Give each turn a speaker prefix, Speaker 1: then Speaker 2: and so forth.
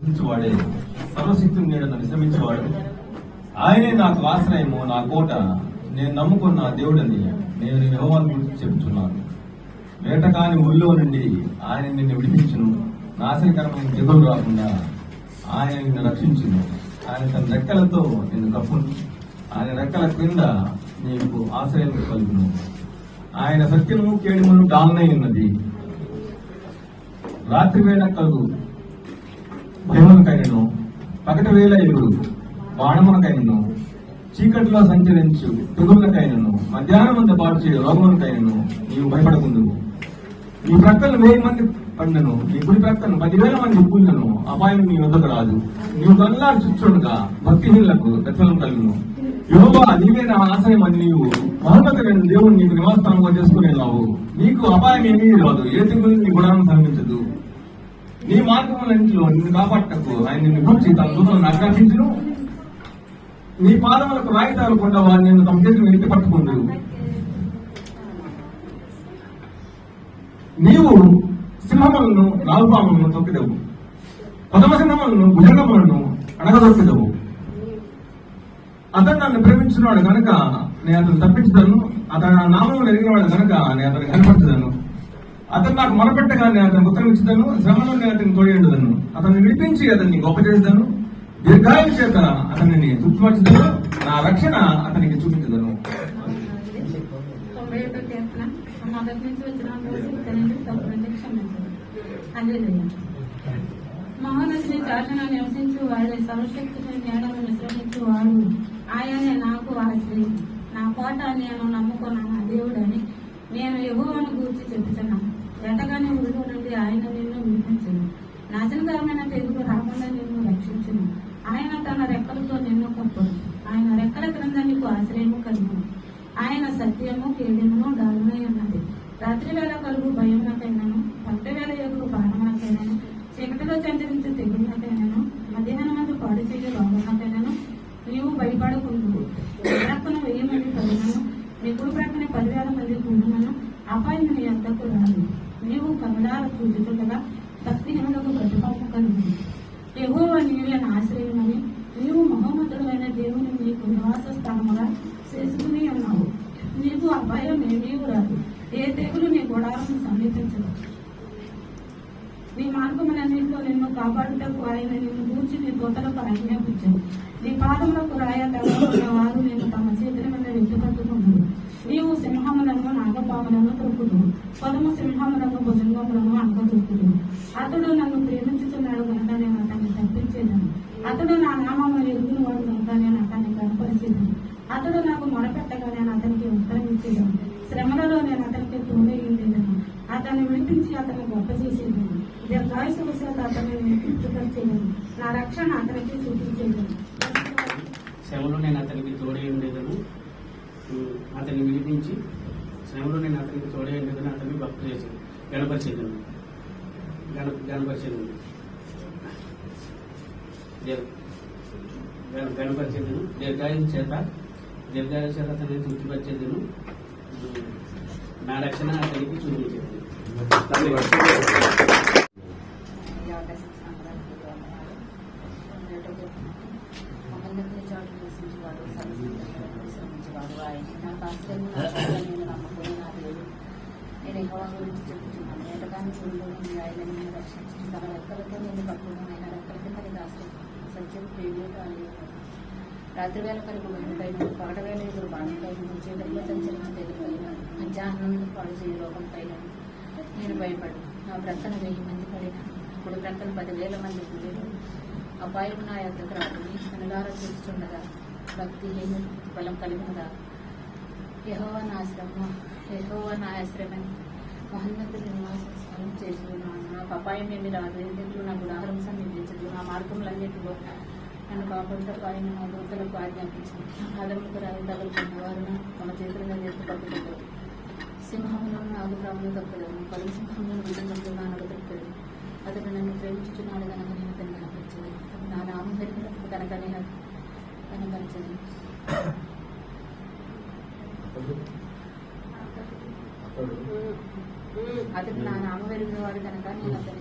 Speaker 1: వాడే సర్వశక్తిని నీడను విశ్రమించేవాడు ఆయనే నాకు ఆశ్రయము నా కోట. నేను నమ్ముకున్న దేవుడని నేను యెహోవాను గురించి చెబుతున్నాను. వేటకాని ఊళ్ళో నుండి ఆయన నిన్ను విడిపించును. నాశనకరమైన దిగులు రాకుండా ఆయన నిన్ను రక్షించును. ఆయన తన రెక్కలతో నేను కప్పును. ఆయన రెక్కల క్రింద నీకు ఆశ్రయం కలుగును. ఆయన సత్యము కేడుమును డాల్నై ఉన్నది. రాత్రి వేళ కలుగు. భయమునకైనను పగట వేళ ఎగురు బాణమునకైనను చీకటిలో సంచరించు తెగుళ్ళకైనను మధ్యాహ్నం అంత పాటు చేయు రోగమునకైనను నీవు భయపడకుందు నీ ప్రక్కన వెయ్యి మంది పండను నీ గుడి ప్రక్కన పదివేల మంది కూలినను అపాయం నీ వద్దకు రాదు. నీవు కల్లా చుచ్చుడుగా భక్తిహీనులకు ప్రతిఫలం కలుగును. యోగా నీవే నా ఆశయం అని నీవు మహోన్నతమైన దేవుడు నీకు నివాసస్థానంగా చేసుకునేలావు. నీకు అపాయం ఏమీ రాదు. ఏ తెగులు నీ గుణాన్ని సమీపించదు నీ మార్గములన్నింటిలో నిన్ను కాపాడటకు ఆయన నిన్ను గురించి తన దూతలను ఆజ్ఞాపించను. నీ పాదములకు రాయి తగలకుండా వారు నిన్ను తమ చేతులు ఎత్తి పట్టుకుందు నీవు సింహములను నాలుపాములను తొక్కిదవు. పదమ సింహములను భుజంగములను అడగదొక్కిదవు అతను నన్ను ప్రేమించినవాడు కనుక నేను అతను తప్పించదను. అతను నా నామం ఎరిగినవాడు కనుక నేను అతను కనపరచదను అతను నాకు మొరపెట్టగా నేను అతను ఉత్తరం ఇచ్చుదను శ్రమలో నేను అతను తోడేండుదను అతన్ని విడిపించి అతన్ని గొప్ప చేస్తాను. దీర్ఘాయు చేత అతనిని తృప్తిపరచుదను. నా రక్షణ అతనికి చూపించదను.
Speaker 2: తొంభై చాటన నివసించు వారి సర్వశక్తిని నేలను విశ్రమించు వాడు ఆయనే నాకు ఆశ్రయం నా కోట నేను నమ్ముకున్నాను. దేవుడని నేను ఎగువను గూర్చి చెబుతున్నాను ఆయన నిన్ను విధించను నాశనకరమైన తెగులు రాకుండా నిన్ను రక్షించను. ఆయన తన రెక్కలతో నిన్ను కప్పడు ఆయన రెక్కల క్రింద నీకు ఆశ్రయము కలుగును ఆయన సత్యము కేడమును దారుణై ఉన్నది రాత్రి వేళ కలుగు భయమునకైనాను పట్ట వేళ ఎగురు బాణమునకైనాను చీకటిలో సంచరించే నాకైనాను మధ్యాహ్నం మంది పాడు చేయే రోగమునకైనాను నీవు భయపడకుండు ప్రక్కన వెయ్యి మంది కలిగినను నీ కుడి ప్రక్కన పదివేల మంది కూడునను అపాయం నీ అంతకు రాదు నీవు కమలాల చూచుచుండగా భక్తిహీనులకు ప్రతిపాదన కలుగు ఎగువ నీవే ఆశ్రయమని నీవు మహోన్నతుడైన దేవుని నీకు నివాస స్థానముగా చేసుకుని ఉన్నావు. నీకు అపాయం ఏమీ రాదు. ఏ తెగులు నీ గుడాలను సమీపించదు నీ మార్గములన్నింటిలో నిన్ను కాపాడుటకు ఆయన నిన్ను గూర్చి నీ తోటలకు ఆజ్ఞాపించదు నీ పాదములకు రాయ తగ్గ వారు నేను తమ చేతుల మీద వెతుకట్టుకున్నారు నీవు సింహములను నాగపాములను తొక్కుదు పదము సింహములను భుజంగములను అంగదొక్కుదు అతడు నన్ను ప్రేమించుతున్నాడు కనుక నేను అతన్ని తప్పించేదాను. అతడు నా నామము ఎరుగున వాడు కనుక నేను అతన్ని కనపరిచేదాను. అతడు నాకు మొరపెట్టగా నేను అతనికి ఉత్తరం ఇచ్చేదాను. శ్రమలలో నేను అతనికి తోడేయలేదాను అతన్ని విడిపించి అతన్ని గొప్ప చేసేదాను. దీర్ఘాయుసు చేత అతన్ని నేను నా రక్షణ అతనికి చూపించేదాను.
Speaker 3: శ్రమలో నేను అతనికి తోడే ఉండేదాను. అతన్ని విడిపించి శ్రమలో నేను అతనికి తోడే అతన్ని భక్తి చేశాను గణపరిచేదను గణ గణపరిచేదను దేవ్- గణ- గణపరిచేదను దీర్ఘాయుల చేత దీర్ఘాయుల చేత అతన్ని తృప్తిపరిచేదను నా రక్షణ అతనికి చూపించేది.
Speaker 4: ఈ అవకాశం సంక్రాంతి మహోన్నతిని చాటు నివసించేవాడు సమస్త శ్రమించేవాడు నాకు ఆశ్రయం నేను నమ్ముకుని నా దేవుడు నేను ఎక్కువ గురించి చెప్పుచున్నాను ఏటగాని చూడు నేను తన రెక్కలతో నేను కట్టుకుని ఆయన రెక్కలకి తనకి ఆశ్రయం సత్యం ప్రేమ రాత్రి వేళ కలుగు వెనుకైన పగట వేళ ఎదురు చీకటిలో మధ్యాహ్నం పాడు చేయ రోగం పైన నేను భయపడు నా ప్రక్కన వెయ్యి మంది పడిన ఇప్పుడు ప్రక్కన పదివేల మంది పుట్టిన అపాయం నా యొక్క రాకుని కనులారా చూస్తుండగా భక్తిహీన బలం కలిగినదా యహోవ నా ఆశ్రమం యహోవ ఆశ్రమం మహోన్నతుల నివాసం స్థలం చేసుకున్నాను నా నాకు అపాయం ఏమి రాదు. ఎందుకు నాకు ఉదాహరణ సమీపించదు నా మార్గములన్నిటిలో నన్ను కాపాడుటకు ఆయన నా దూతలకు ఆజ్ఞాపించింది నా పాదములకు రాయి తగులుకున్న వారు తమ చేతుల మీద ఎత్తు పట్టుకుంటారు సింహములను నాకు నాగుప్రాములు తప్పదను పలు సింహములను విధంగా నానగ తప్పదు అతను నన్ను ప్రేమించుచున్నాడు కనుక నేను అతను కనపరిచింది నా నామం పెరిగినప్పుడు కనుక నేను కనపరిచింది అతడు నా నామం పెరిగిన వాడు కనుక నేను అతని